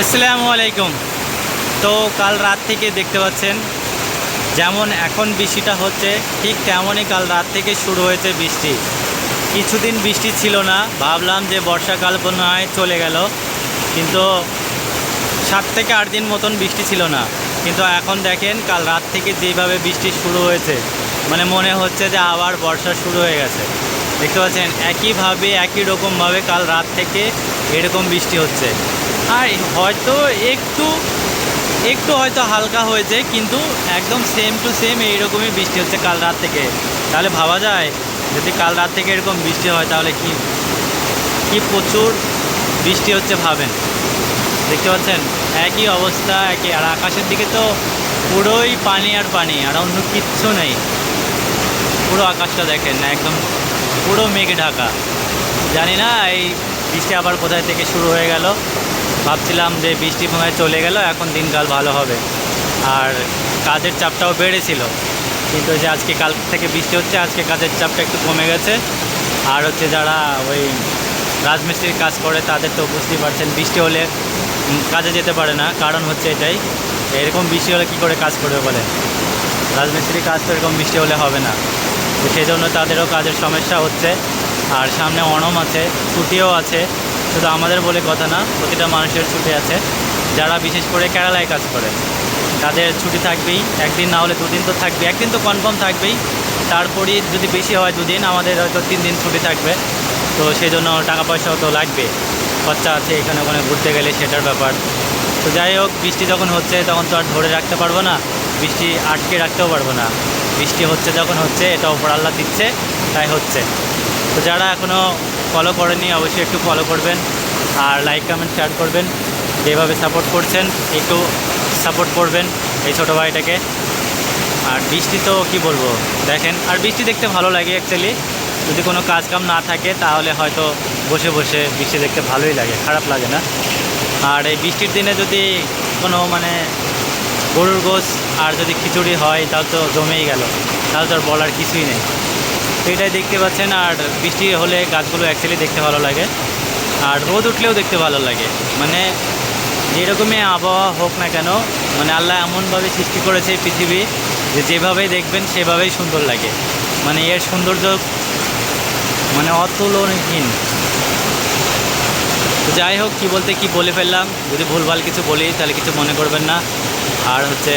আসসালামু আলাইকুম। তো কাল রাত থেকে দেখতে পাচ্ছেন, যেমন এখন বৃষ্টিটা হচ্ছে, ঠিক তেমনই কাল রাত থেকে শুরু হয়েছে বৃষ্টি। কিছুদিন বৃষ্টি ছিল না, ভাবলাম যে বর্ষাকাল হয় চলে গেল, কিন্তু সাত থেকে আট দিন মতন বৃষ্টি ছিল না। কিন্তু এখন দেখেন, কাল রাত থেকে যেভাবে বৃষ্টি শুরু হয়েছে মানে মনে হচ্ছে যে আবার বর্ষা শুরু হয়ে গেছে। দেখতে পাচ্ছেন, একইভাবে, একই রকমভাবে কাল রাত থেকে এরকম বৃষ্টি হচ্ছে। আর হয়তো একটু একটু হয়তো হালকা হয়েছে, কিন্তু একদম সেম টু সেম এইরকমই বৃষ্টি হচ্ছে কাল রাত থেকে। তাহলে ভাবা যায়, যদি কাল রাত থেকে এরকম বৃষ্টি হয়, তাহলে কি কি প্রচুর বৃষ্টি হচ্ছে ভাবেন। দেখতে পাচ্ছেন, একই অবস্থা একই আর আকাশের দিকে তো পুরোই পানি আর পানি, আর অন্য কিচ্ছু নেই। পুরো আকাশটা দেখেন, একদম পুরো মেঘে ঢাকা। জানি না, এই বৃষ্টি আবার কোথায় থেকে শুরু হয়ে গেল। ভাবছিলাম যে বৃষ্টি মনে চলে গেল, এখন দিনকাল ভালো হবে। আর কাজের চাপটাও বেড়েছিল। কিন্তু যে আজকে কাল থেকে বৃষ্টি হচ্ছে, আজকে কাজের চাপটা একটু কমে গেছে। আর হচ্ছে যারা ওই রাজমিস্ত্রির কাজ করে, তাদের তো বুঝতেই পারছেন, বৃষ্টি হলে কাজে যেতে পারে না। কারণ হচ্ছে এটাই এরকম বৃষ্টি হলে কী করে কাজ করবে বলে রাজমিস্ত্রির কাজ তো এরকম বৃষ্টি হলে হবে না। তো সেই জন্য তাদেরও কাজের সমস্যা হচ্ছে। আর সামনে অনম আছে, ছুটিও আছে। শুধু আমাদের বলে কথা না, প্রতিটা মানুষের ছুটি আছে। যারা বিশেষ করে কেরালায় কাজ করে, তাদের ছুটি থাকবেই, একদিন না হলে দুদিন তো থাকবে একদিন তো কনফার্ম থাকবেই। তারপরই যদি বেশি হয় দুদিন, আমাদের হয়তো তিন দিন ছুটি থাকবে। তো সেই জন্য টাকা পয়সাও তো লাগবে। খরচা আছে এখানে ওখানে ঘুরতে গেলে সেটার ব্যাপার। তো যাই হোক, বৃষ্টি যখন হচ্ছে তখন তো আর ধরে রাখতে পারব না। বৃষ্টি আটকে রাখতেও পারব না। বৃষ্টি হচ্ছে যখন হচ্ছে, এটা ওপর আল্লাহ দিচ্ছে, তাই হচ্ছে। তো যারা এখনও ফলো করেনি অবশ্যই একটু ফলো করবেন আর লাইক কমেন্ট শেয়ার করবেন। যেভাবে সাপোর্ট করছেন, একটু সাপোর্ট করবেন এই ছোটো ভাইটাকে। আর বৃষ্টি তো কি বলব, দেখেন, আর বৃষ্টি দেখতে ভালো লাগে অ্যাকচুয়ালি যদি কোনো কাজ কাম না থাকে তাহলে হয়তো বসে বসে বৃষ্টি দেখতে ভালোই লাগে, খারাপ লাগে না। আর এই বৃষ্টির দিনে যদি কোনো মানে গরুর গোস আর যদি খিচুড়ি হয়, তাহলে তো জমেই গেল। তাহলে তো আর বলার কিছুই নেই। তো এটাই দেখতে পাচ্ছেন, আর বৃষ্টি হলে গাছগুলো অ্যাকচুয়ালি দেখতে ভালো লাগে। আর রোদ উঠলেও দেখতে ভালো লাগে। মানে যেরকমই আবহাওয়া হোক না কেন মানে আল্লাহ এমনভাবে সৃষ্টি করেছে পৃথিবী যে যেভাবেই দেখবেন সেভাবেই সুন্দর লাগে। মানে এর সৌন্দর্য মানে অতুলনীয়হীন। তো যাই হোক, কী বলতে কি বলে ফেললাম। যদি ভুলভাল কিছু বলি, তাহলে কিছু মনে করবেন না। আর হচ্ছে,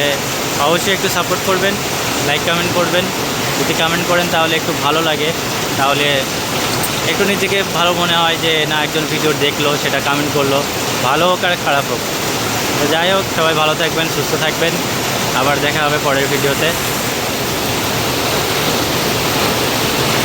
অবশ্যই একটু সাপোর্ট করবেন লাইক কমেন্ট করবেন। যদি কমেন্ট করেন তাহলে একটু ভালো লাগে। তাহলে একটু নিজেকে ভালো মনে হয় যে, না, একজন ভিডিও দেখল, সেটা কমেন্ট করল। ভালো হোক আর খারাপ হোক। তো যাই হোক, সবাই ভালো থাকবেন, সুস্থ থাকবেন। আবার দেখা হবে পরের ভিডিওতে